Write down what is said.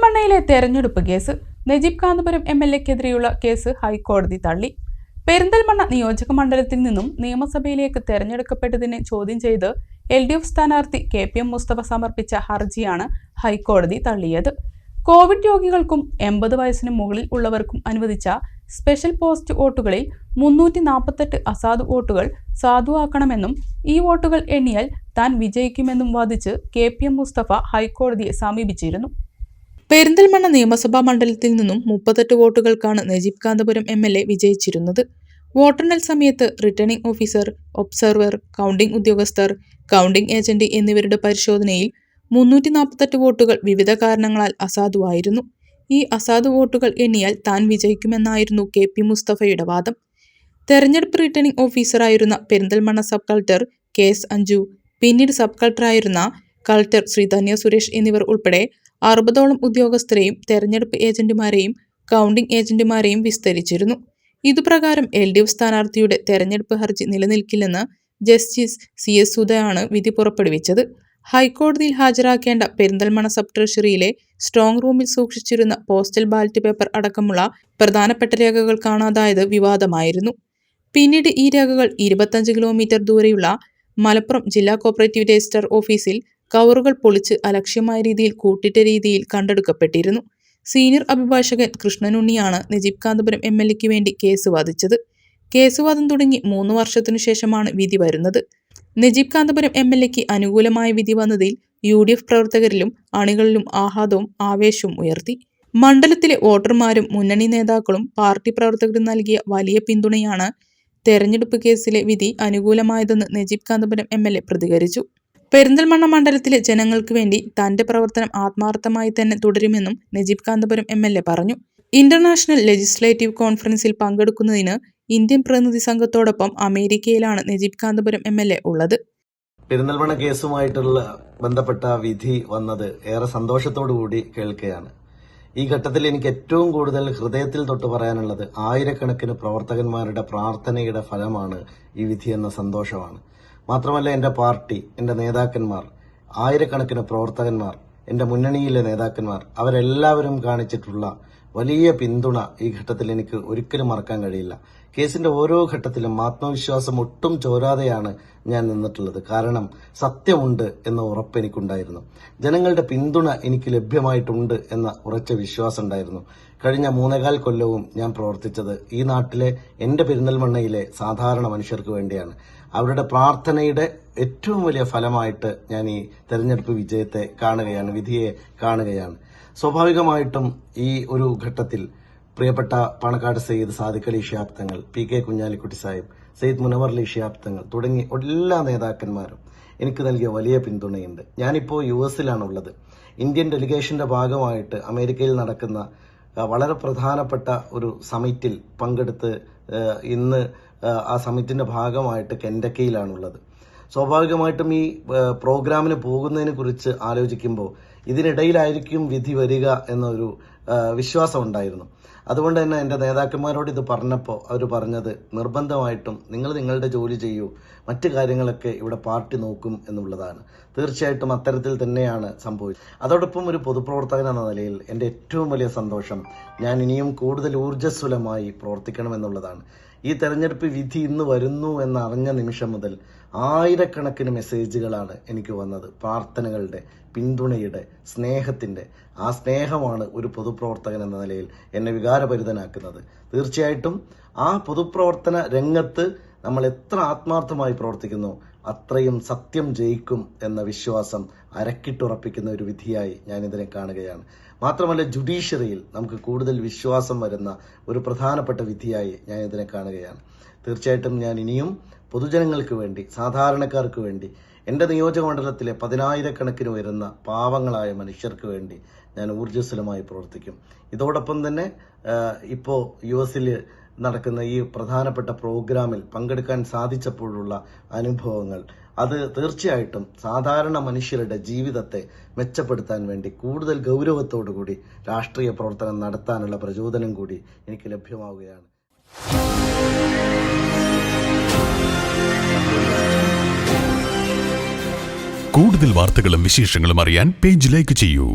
പെരിന്തൽമണ്ണയിലെ തെരഞ്ഞെടുപ്പ് case Najeeb Kanthapuram M L എക്കെതിരെയുള്ള case ഹൈക്കോടതി തള്ളി. പെരിന്തൽമണ്ണ നിയോജക മണ്ഡലത്തിൽ നിന്നും നിയമസഭയിലേക്ക് തെരഞ്ഞെടുക്കപ്പെട്ടതിനെ ചോദ്യം ചെയ്ത് എൽ ഡി എഫ് സ്ഥാനാർത്ഥി കെ പി എം മുസ്തഫ സമർപ്പിച്ച ഹർജിയാണ് ഹൈക്കോടതി തള്ളിയത്. കോവിഡ് രോഗികൾക്കും എൺപത് വയസ്സിന് മുകളിൽ ഉള്ളവർക്കും അനുവദിച്ച സ്പെഷ്യൽ പോസ്റ്റ് വോട്ടുകളിൽ മുന്നൂറ്റി നാൽപ്പത്തെട്ട് അസാധു വോട്ടുകൾ സാധുവാക്കണമെന്നും ഈ വോട്ടുകൾ എണ്ണിയാൽ താൻ വിജയിക്കുമെന്നും വാദിച്ച് കെ പി എം മുസ്തഫ ഹൈക്കോടതിയെ സമീപിച്ചിരുന്നു. പെരിന്തൽമണ്ണ നിയമസഭാ മണ്ഡലത്തിൽ നിന്നും മുപ്പത്തെട്ട് വോട്ടുകൾക്കാണ് Najeeb Kanthapuram M L A വിജയിച്ചിരുന്നത്. വോട്ടെണ്ണൽ സമയത്ത് റിട്ടേണിംഗ് ഓഫീസർ ഒബ്സർവർ കൗണ്ടിംഗ് ഉദ്യോഗസ്ഥർ കൗണ്ടിംഗ് ഏജന്റ് എന്നിവരുടെ പരിശോധനയിൽ മുന്നൂറ്റി നാൽപ്പത്തെട്ട് വോട്ടുകൾ വിവിധ കാരണങ്ങളാൽ അസാധുവായിരുന്നു. ഈ അസാധു വോട്ടുകൾ എണ്ണിയാൽ താൻ വിജയിക്കുമെന്നായിരുന്നു കെ പി മുസ്തഫയുടെ വാദം. തെരഞ്ഞെടുപ്പ് returning ഓഫീസറായിരുന്ന Perinthalmanna sub collector K S Anju പിന്നീട് സബ് കളക്ടറായിരുന്ന കളക്ടർ ശ്രീ ധന്യ സുരേഷ് എന്നിവർ ഉൾപ്പെടെ അറുപതോളം ഉദ്യോഗസ്ഥരെയും തെരഞ്ഞെടുപ്പ് ഏജന്റുമാരെയും കൗണ്ടിംഗ് ഏജന്റുമാരെയും വിസ്തരിച്ചിരുന്നു. ഇതുപ്രകാരം എൽ ഡി എഫ് സ്ഥാനാർത്ഥിയുടെ തെരഞ്ഞെടുപ്പ് ഹർജി നിലനിൽക്കില്ലെന്ന് ജസ്റ്റിസ് സി എസ് സുധയാണ് വിധി പുറപ്പെടുവിച്ചത്. ഹൈക്കോടതിയിൽ ഹാജരാക്കേണ്ട പെരിന്തൽമണ്ണ സബ് ട്രഷറിയിലെ സ്ട്രോങ് റൂമിൽ സൂക്ഷിച്ചിരുന്ന പോസ്റ്റൽ ബാലറ്റ് പേപ്പർ അടക്കമുള്ള പ്രധാനപ്പെട്ട രേഖകൾ കാണാതായത് വിവാദമായിരുന്നു. പിന്നീട് ഈ രേഖകൾ ഇരുപത്തഞ്ച് കിലോമീറ്റർ ദൂരെയുള്ള മലപ്പുറം ജില്ലാ കോപ്പറേറ്റീവ് രജിസ്റ്റർ ഓഫീസിൽ കവറുകൾ പൊളിച്ച് അലക്ഷ്യമായ രീതിയിൽ കൂട്ടിട്ട രീതിയിൽ കണ്ടെടുക്കപ്പെട്ടിരുന്നു. സീനിയർ അഭിഭാഷകൻ കൃഷ്ണനുണ്ണിയാണ് നജീബ് കാന്തപുരം എം എൽ എക്ക് വേണ്ടി കേസ് വാദിച്ചത്. കേസ് വാദം തുടങ്ങി മൂന്ന് വർഷത്തിനു ശേഷമാണ് വിധി വരുന്നത്. നജീബ് കാന്തപുരം എം എൽ എക്ക് അനുകൂലമായ വിധി വന്നതിൽ യു ഡി എഫ് പ്രവർത്തകരിലും അണികളിലും ആഹ്ലാദവും ആവേശവും ഉയർത്തി. മണ്ഡലത്തിലെ വോട്ടർമാരും മുന്നണി നേതാക്കളും പാർട്ടി പ്രവർത്തകരും നൽകിയ വലിയ പിന്തുണയാണ് തെരഞ്ഞെടുപ്പ് കേസിലെ വിധി അനുകൂലമായതെന്ന് നജീബ് കാന്തപുരം എം പ്രതികരിച്ചു. പെരിന്തൽമണ്ണ മണ്ഡലത്തിലെ ജനങ്ങൾക്ക് വേണ്ടി തന്റെ പ്രവർത്തനം ആത്മാർത്ഥമായി തന്നെ തുടരുമെന്നും Najeeb Kanthapuram M L A പറഞ്ഞു. ഇന്റർനാഷണൽ ലെജിസ്ലേറ്റീവ് കോൺഫറൻസിൽ പങ്കെടുക്കുന്നതിന് ഇന്ത്യൻ പ്രതിനിധി സംഘത്തോടൊപ്പം അമേരിക്കയിലാണ് Najeeb Kanthapuram M L A ഉള്ളത്. പെരിന്തൽമണ്ണ കേസുമായിട്ടുള്ള ബന്ധപ്പെട്ട വിധി വന്നത് ഏറെ സന്തോഷത്തോടു കൂടി കേൾക്കുകയാണ്. ഈ ഘട്ടത്തിൽ എനിക്ക് ഏറ്റവും കൂടുതൽ ഹൃദയത്തിൽ തൊട്ട് പറയാനുള്ളത് ആയിരക്കണക്കിന് പ്രവർത്തകന്മാരുടെ പ്രാർത്ഥനയുടെ ഫലമാണ് ഈ വിധി എന്ന സന്തോഷമാണ്. മാത്രമല്ല എന്റെ പാർട്ടി എന്റെ നേതാക്കന്മാർ ആയിരക്കണക്കിന് പ്രവർത്തകന്മാർ എന്റെ മുന്നണിയിലെ നേതാക്കന്മാർ അവരെല്ലാവരും കാണിച്ചിട്ടുള്ള വലിയ പിന്തുണ ഈ ഘട്ടത്തിൽ എനിക്ക് ഒരിക്കലും മറക്കാൻ കഴിയില്ല. കേസിന്റെ ഓരോ ഘട്ടത്തിലും ആത്മവിശ്വാസം ഒട്ടും ചോരാതെയാണ് ഞാൻ നിന്നിട്ടുള്ളത്. കാരണം സത്യമുണ്ട് എന്ന ഉറപ്പ് എനിക്കുണ്ടായിരുന്നു. ജനങ്ങളുടെ പിന്തുണ എനിക്ക് ലഭ്യമായിട്ടുണ്ട് എന്ന ഉറച്ച വിശ്വാസം ഉണ്ടായിരുന്നു. കഴിഞ്ഞ മൂന്നേകാൽ കൊല്ലവും ഞാൻ പ്രവർത്തിച്ചത് ഈ നാട്ടിലെ എന്റെ പെരിന്തൽമണ്ണയിലെ സാധാരണ മനുഷ്യർക്ക് വേണ്ടിയാണ്. അവരുടെ പ്രാർത്ഥനയുടെ ഏറ്റവും വലിയ ഫലമായിട്ട് ഞാൻ ഈ തെരഞ്ഞെടുപ്പ് വിജയത്തെ കാണുകയാണ് വിധിയെ കാണുകയാണ്. സ്വാഭാവികമായിട്ടും ഈ ഒരു ഘട്ടത്തിൽ പ്രിയപ്പെട്ട പാണക്കാട് സയ്യിദ് സാദിഖ് അലി ഷിഹാബ് തങ്ങൾ പി കെ കുഞ്ഞാലിക്കുട്ടി സാഹിബ് സയ്യിദ് മുനവർ അലി തങ്ങൾ തുടങ്ങി എല്ലാ നേതാക്കന്മാരും എനിക്ക് നൽകിയ വലിയ പിന്തുണയുണ്ട്. ഞാനിപ്പോൾ യു എസിലാണുള്ളത് ഇന്ത്യൻ ഡെലിഗേഷന്റെ ഭാഗമായിട്ട് അമേരിക്കയിൽ നടക്കുന്ന വളരെ പ്രധാനപ്പെട്ട ഒരു സമിറ്റിൽ പങ്കെടുത്ത് ഇന്ന് ആ സമിറ്റിന്റെ ഭാഗമായിട്ട് കെൻഡക്കയിലാണുള്ളത് സ്വാഭാവികമായിട്ടും ഈ പ്രോഗ്രാമിന് പോകുന്നതിനെ കുറിച്ച് ആലോചിക്കുമ്പോൾ ഇതിനിടയിലായിരിക്കും വിധി വരിക എന്നൊരു വിശ്വാസം ഉണ്ടായിരുന്നു. അതുകൊണ്ട് തന്നെ എന്റെ നേതാക്കന്മാരോട് ഇത് പറഞ്ഞപ്പോൾ അവർ പറഞ്ഞത് നിർബന്ധമായിട്ടും നിങ്ങൾ നിങ്ങളുടെ ജോലി ചെയ്യൂ മറ്റു കാര്യങ്ങളൊക്കെ ഇവിടെ പാർട്ടി നോക്കും എന്നുള്ളതാണ്. തീർച്ചയായിട്ടും അത്തരത്തിൽ തന്നെയാണ് സംഭവിച്ചത്. അതോടൊപ്പം ഒരു പൊതുപ്രവർത്തകൻ എന്ന നിലയിൽ എന്റെ ഏറ്റവും വലിയ സന്തോഷം ഞാൻ ഇനിയും കൂടുതൽ ഊർജസ്വലമായി പ്രവർത്തിക്കണമെന്നുള്ളതാണ് ഈ തെരഞ്ഞെടുപ്പ് വിധി ഇന്ന് വരുന്നു എന്ന് അറിഞ്ഞ നിമിഷം മുതൽ ആയിരക്കണക്കിന് മെസ്സേജുകളാണ് എനിക്ക് വന്നത്. പ്രാർത്ഥനകളുടെ പിന്തുണയുടെ സ്നേഹത്തിന്റെ ആ സ്നേഹമാണ് ഒരു പൊതുപ്രവർത്തകൻ എന്ന നിലയിൽ എന്നെ വികാരഭരിതനാക്കുന്നത്. തീർച്ചയായിട്ടും ആ പൊതുപ്രവർത്തന രംഗത്ത് നമ്മൾ എത്ര ആത്മാർത്ഥമായി പ്രവർത്തിക്കുന്നു അത്രയും സത്യം ജയിക്കും എന്ന വിശ്വാസം അരക്കിട്ടുറപ്പിക്കുന്ന ഒരു വിധിയായി ഞാൻ ഇതിനെ കാണുകയാണ്. മാത്രമല്ല ജുഡീഷ്യറിയിൽ നമുക്ക് കൂടുതൽ വിശ്വാസം വരുന്ന ഒരു പ്രധാനപ്പെട്ട വിധിയായി ഞാൻ ഇതിനെ കാണുകയാണ്. തീർച്ചയായിട്ടും ഞാൻ ഇനിയും പൊതുജനങ്ങൾക്ക് വേണ്ടി സാധാരണക്കാർക്ക് വേണ്ടി എന്റെ നിയോജക മണ്ഡലത്തിലെ പതിനായിരക്കണക്കിന് വരുന്ന പാവങ്ങളായ മനുഷ്യർക്ക് വേണ്ടി ഞാൻ ഊർജസ്വലമായി പ്രവർത്തിക്കും. ഇതോടൊപ്പം തന്നെ ഇപ്പോൾ യു എസിൽ നടക്കുന്ന ഈ പ്രധാനപ്പെട്ട പ്രോഗ്രാമിൽ പങ്കെടുക്കാൻ സാധിച്ചപ്പോഴുള്ള അനുഭവങ്ങൾ. അത് തീർച്ചയായിട്ടും സാധാരണ മനുഷ്യരുടെ ജീവിതത്തെ മെച്ചപ്പെടുത്താൻ വേണ്ടി കൂടുതൽ ഗൗരവത്തോടു കൂടി രാഷ്ട്രീയ പ്രവർത്തനം നടത്താനുള്ള പ്രചോദനം കൂടി എനിക്ക് ലഭ്യമാവുകയാണ്. കൂടുതൽ വാർത്തകളും വിശേഷങ്ങളും അറിയാൻ പേജ് ലൈക്ക് ചെയ്യൂ.